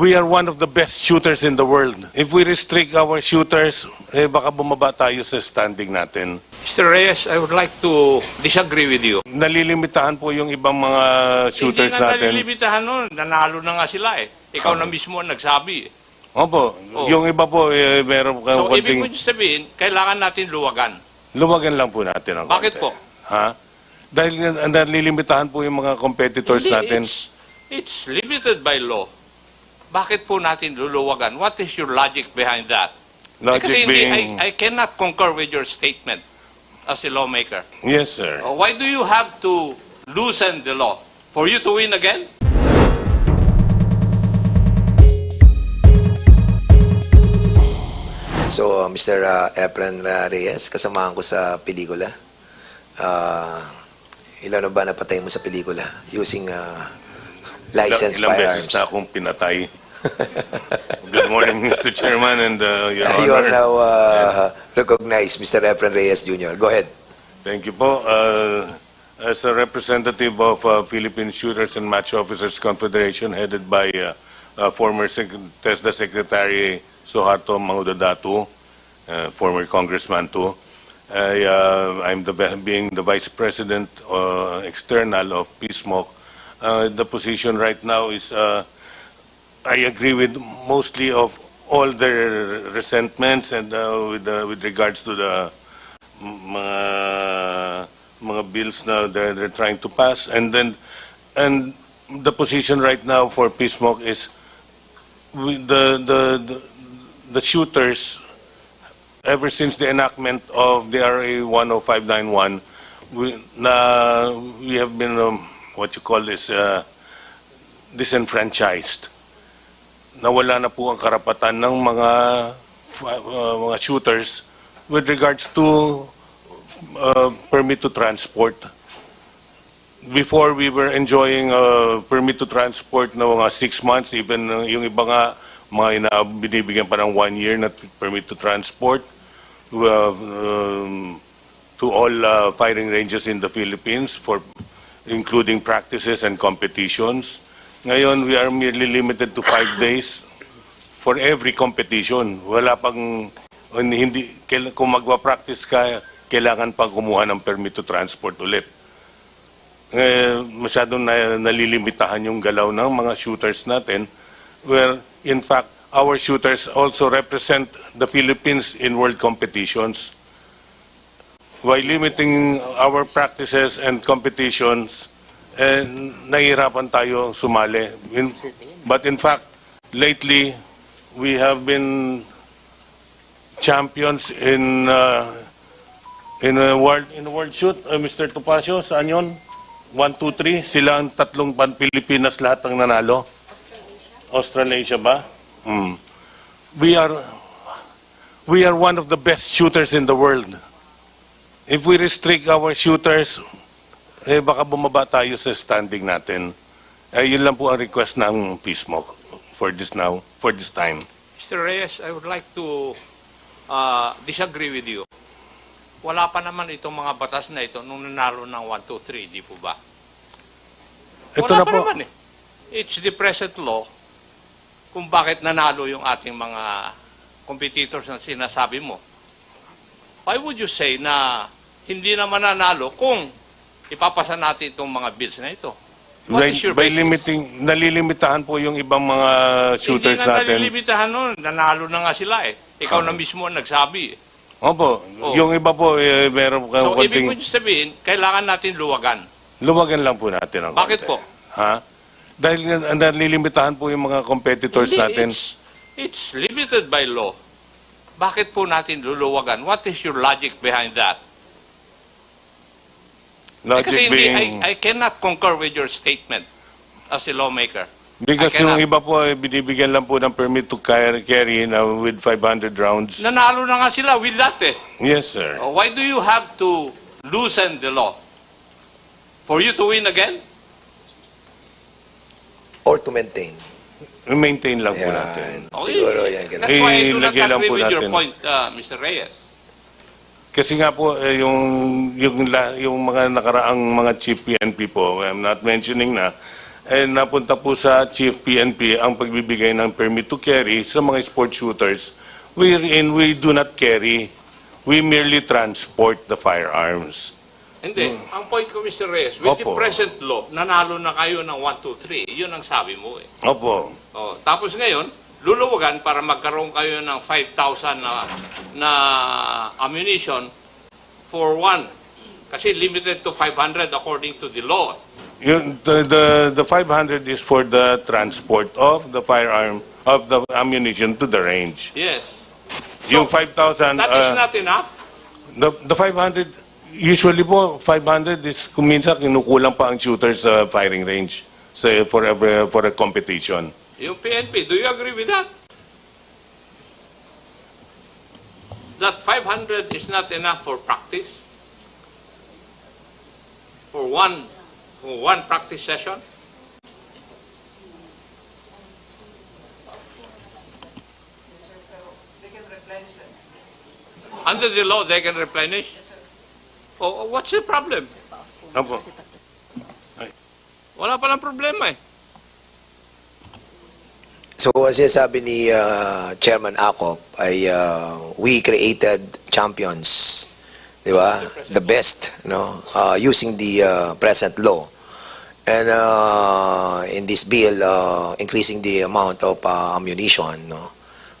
we are one of the best shooters in the world. If we restrict our shooters, eh baka bumaba tayo sa standing natin. Mr. Reyes, I would like to disagree with you. Nalilimitahan po yung ibang mga shooters Hindi na natin. nalilimitahan nun. Nanalo na nga sila eh. Ikaw na mismo ang nagsabi. eh. Opo, Oh. yung iba po, eh, meron kang So, ibig konting... mo sabihin, kailangan natin luwagan. Lumagan lang po natin ang Bakit konti. po? Ha? Dahil na- nalilimitahan po yung mga competitors Hindi, natin. It's, it's limited by law. Bakit po natin luluwagan? What is your logic behind that? Eh, Logic Kasi hindi, being... I, I cannot concur with your statement as a lawmaker. Yes, sir. Uh, Why do you have to loosen the law? For you to win again? So, uh, Mr. Uh, Efren uh, Reyes, kasamahan ko sa pelikula. Uh, ilan na ba napatay mo sa pelikula? Using uh, licensed ilang, ilang beses firearms. na akong pinatay. Good morning, Mr. Chairman and uh, Your you are Honor. now uh, recognized, Mr. Efren Reyes Jr. Go ahead. Thank you po. Uh, as a representative of uh, Philippine Shooters and Match Officers Confederation headed by uh, uh, former Sec- TESDA Secretary Suharto Mangudadatu, uh, former congressman too. I, uh, I'm the, being the Vice President uh, external of PSMOC. Uh, the position right now is uh, I agree with mostly of all their resentments and uh, with, uh, with regards to the mga mga bills na they're, they're trying to pass. And then and the position right now for PSMOC is we, the, the the the shooters ever since the enactment of the RA 10591 we na we have been um, what you call this uh, disenfranchised nawala na po ang karapatan ng mga uh, mga shooters with regards to uh, permit to transport. Before we were enjoying uh, permit to transport na mga six months, even uh, yung iba nga mga ina, binibigyan pa ng one year na permit to transport uh, um, to all uh, firing ranges in the Philippines for including practices and competitions. Ngayon, we are merely limited to five days for every competition. Wala pang, hindi, kail- kung magwa-practice ka, kailangan pang kumuha ng permit to transport ulit. Eh, masyadong na, nalilimitahan yung galaw ng mga shooters natin where in fact our shooters also represent the Philippines in world competitions. By limiting our practices and competitions, eh, nahihirapan tayo sumali. In- but in fact, lately, we have been champions in uh, in a world in a world shoot uh, Mr. Topacio saan yun 1 2 3 sila ang tatlong pan Pilipinas lahat ang nanalo Australasia ba Hmm. we are we are one of the best shooters in the world if we restrict our shooters eh baka bumaba tayo sa standing natin eh yun lang po ang request ng PISMO for this now for this time Mr. Reyes, I would like to uh, disagree with you. Wala pa naman itong mga batas na ito nung nanalo ng 1, 2, 3, di po ba? ito Wala na pa po naman eh. It's the present law kung bakit nanalo yung ating mga competitors na sinasabi mo. Why would you say na hindi naman nanalo kung ipapasa natin itong mga bills na ito? What by, is your by basis? limiting, nalilimitahan po yung ibang mga shooters Hindi na natin. nalilimitahan nun. Nanalo na nga sila eh. Ikaw na mismo ang nagsabi eh. Opo, Oh. yung iba po, eh, meron kang So, ibig konting... mo sabihin, kailangan natin luwagan. Luwagan lang po natin ang Bakit konti. po? Ha? Dahil na- nalilimitahan po yung mga competitors Hindi, natin. It's, it's limited by law. Bakit po natin luluwagan? What is your logic behind that? Eh, Logic kasi hindi, being... I, I cannot concur with your statement as a lawmaker. because yung iba po, eh, binibigyan lang po ng permit to carry, carry na with 500 rounds. Nanalo na nga sila with that eh. Yes, sir. Uh, Why do you have to loosen the law? For you to win again? Or to maintain. Maintain lang po Yan. natin. Siguro yan. That's ganun. why I do Eh, not lagyan lang agree po with your natin. point, uh, Mr. Reyes. Kasi nga po, eh, yung, yung, yung mga nakaraang mga chief PNP po, I'm not mentioning na, and napunta po sa Chief PNP ang pagbibigay ng permit to carry sa mga sport shooters wherein we do not carry. We merely transport the firearms. Hindi. Ang point ko, Mr. Reyes, with the Opo. present law, nanalo na kayo ng 1, 2, 3. Yun ang sabi mo eh. Opo. Oh, tapos ngayon, luluwagan para magkaroon kayo ng 5,000 na, na ammunition for one. Kasi limited to 500 according to the law. Yun, the, the, the 500 is for the transport of the firearm, of the ammunition to the range. Yes. Yung So, 5,000, That is uh, not enough. the, the 500, usually po, 500 is kung minsan kinukulang pa ang shooter sa firing range so, for, a, for a competition. Yung PNP, do you agree with that? That 500 is not enough for practice? For one, for one practice session? Under the law, they can replenish? Oh, what's the problem? Opo. Wala palang problema eh. So, ang sinasabi ni uh, Chairman Acop ay uh, we created champions, di ba? The best, no? Uh, using the uh, present law. And uh, in this bill, uh, increasing the amount of uh, ammunition, no?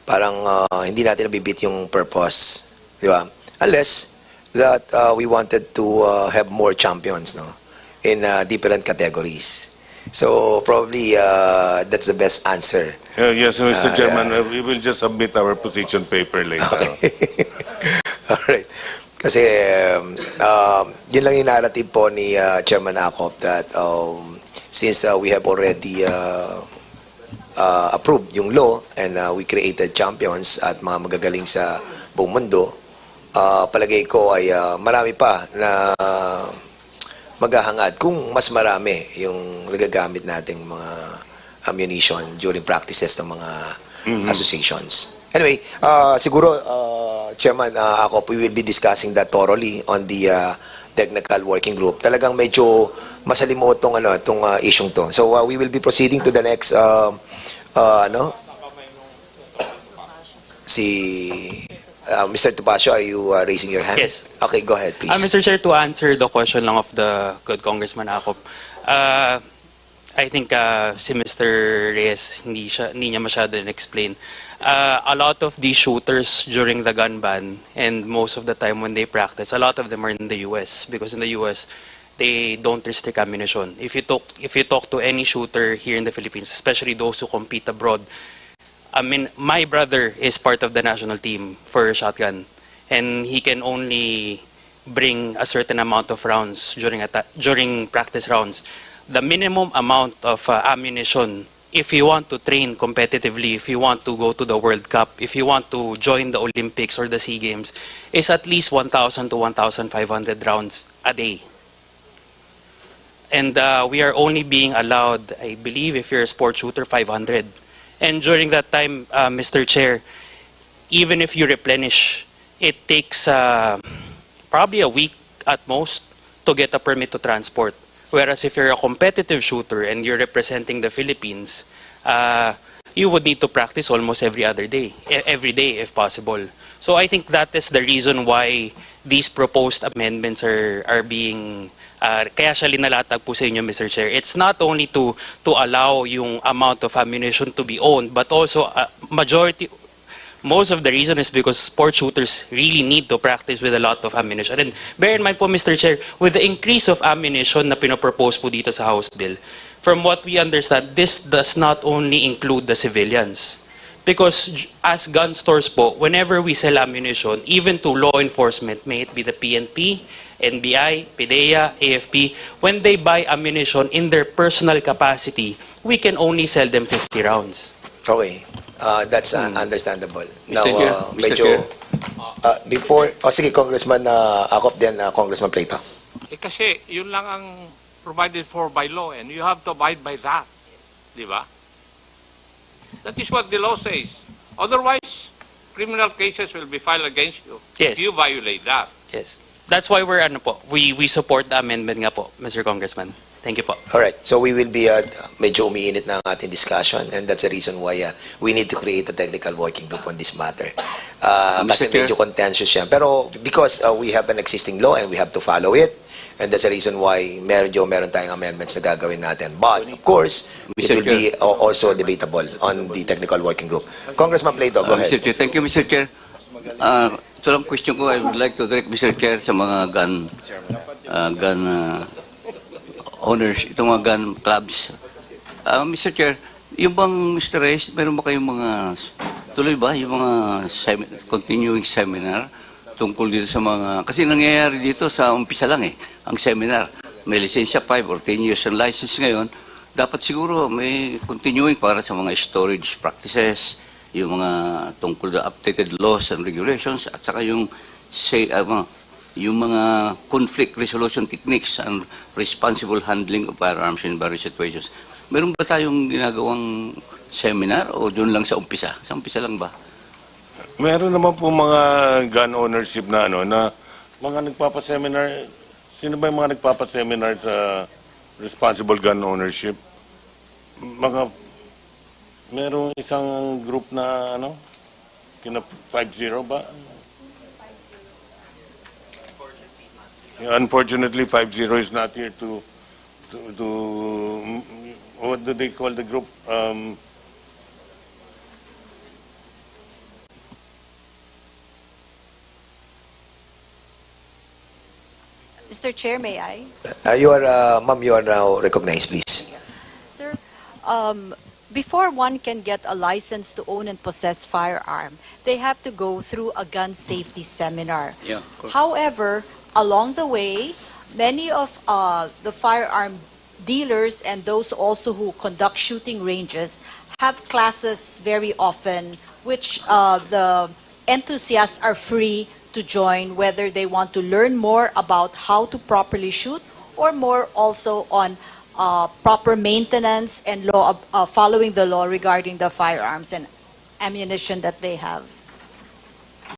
Parang uh, hindi natin nabibit yung purpose, di ba? Unless that uh, we wanted to uh, have more champions, no? In uh, different categories. So probably uh, that's the best answer. Uh, yes, Mr. Ah, Chairman, uh, we will just submit our position paper later. Alright. Kasi um, um, yun lang yung narrative po ni uh, Chairman Acop that um, since uh, we have already uh, uh, approved yung law and uh, we created champions at mga magagaling sa buong mundo, uh, palagay ko ay uh, marami pa na maghahangad kung mas marami yung nagagamit nating mga ammunition during practices ng mga associations. Anyway, uh, siguro, uh, Chairman, uh, ako, we will be discussing that thoroughly on the uh, technical working group. Talagang medyo masalimuot tong ano, tong uh, issue to. So uh, we will be proceeding to the next uh, uh, ano? Si uh, Mr. Topacio, are you uh, raising your hand? Yes. Okay, go ahead, please. Uh, Mr. Chair, to answer the question lang of the good Congressman Acop, uh, I think uh, si Mr. Reyes, hindi, siya, hindi niya masyado explain. Uh, a lot of these shooters during the gun ban and most of the time when they practice, a lot of them are in the US because in the US, they don't restrict ammunition. If you talk, if you talk to any shooter here in the Philippines, especially those who compete abroad, I mean, my brother is part of the national team for shotgun, and he can only bring a certain amount of rounds during during practice rounds. The minimum amount of uh, ammunition, if you want to train competitively, if you want to go to the World Cup, if you want to join the Olympics or the Sea Games, is at least 1,000 to 1,500 rounds a day. And uh, we are only being allowed, I believe, if you're a sport shooter, 500. And during that time, uh, Mr. Chair, even if you replenish, it takes uh, probably a week at most to get a permit to transport. Whereas if you're a competitive shooter and you're representing the Philippines, uh, you would need to practice almost every other day, e- every day if possible. So I think that is the reason why these proposed amendments are are being uh, kaya siya linalatag po sa inyo, Mr. Chair. It's not only to to allow yung amount of ammunition to be owned, but also uh, majority most of the reason is because sport shooters really need to practice with a lot of ammunition. And bear in mind po, Mr. Chair, with the increase of ammunition na pinopropose po dito sa House Bill, from what we understand, this does not only include the civilians. Because as gun stores po, whenever we sell ammunition, even to law enforcement, may it be the PNP, NBI, PDEA, AFP, when they buy ammunition in their personal capacity, we can only sell them 50 rounds. Okay. Uh, that's uh, understandable. Now, Chair, uh, Mr. medyo, Chair. uh, before, oh sige, Congressman uh, Acop din, uh, Congressman Plato. Eh kasi yun lang ang provided for by law and you have to abide by that. Di ba? That is what the law says. Otherwise, criminal cases will be filed against you if Yes. you violate that. Yes. That's why we're ano po, we we support the amendment nga po, Mr. Congressman. Thank you po. Alright, so we will be, uh, medyo umiinit na ang ating discussion and that's the reason why uh, we need to create a technical working group on this matter. Uh, Mr. kasi Chair. medyo contentious yan. Pero because uh, we have an existing law and we have to follow it, and that's the reason why medyo meron tayong amendments na gagawin natin. But, of course, it Mr. will be also debatable on the technical working group. Congressman Plato, go Uh, Mr. ahead. Chair, thank you, Mr. Chair. Uh, ito lang question ko, I would like to direct Mr. Chair sa mga gun, uh, gun uh, owners, itong mga gun clubs. Uh, Mr. Chair, yung bang Mr. Reyes, meron ba kayong mga, tuloy ba, yung mga semi- continuing seminar tungkol dito sa mga, kasi nangyayari dito sa umpisa lang eh, ang seminar. May lisensya 5 or 10 years ang license ngayon, dapat siguro may continuing para sa mga storage practices, yung mga tungkol sa updated laws and regulations, at saka yung say, uh, mga- yung mga conflict resolution techniques and responsible handling of firearms in various situations. Meron ba tayong ginagawang seminar o doon lang sa umpisa? Sa umpisa lang ba? Meron naman po mga gun ownership na ano na mga nagpapa-seminar. Sino ba yung mga nagpapa-seminar sa responsible gun ownership? Mga merong isang group na ano kina 50 ba? Unfortunately, 50 is not here to to, to what do they call the group? Um, Mr. Chair, may I? Uh, you are, uh, ma'am, you are now recognized, please. Sir, um, before one can get a license to own and possess firearm, they have to go through a gun safety seminar. Yeah, of course. However, along the way, many of uh, the firearm dealers and those also who conduct shooting ranges have classes very often, which uh, the enthusiasts are free to join, whether they want to learn more about how to properly shoot or more also on uh, proper maintenance and law, uh, following the law regarding the firearms and ammunition that they have.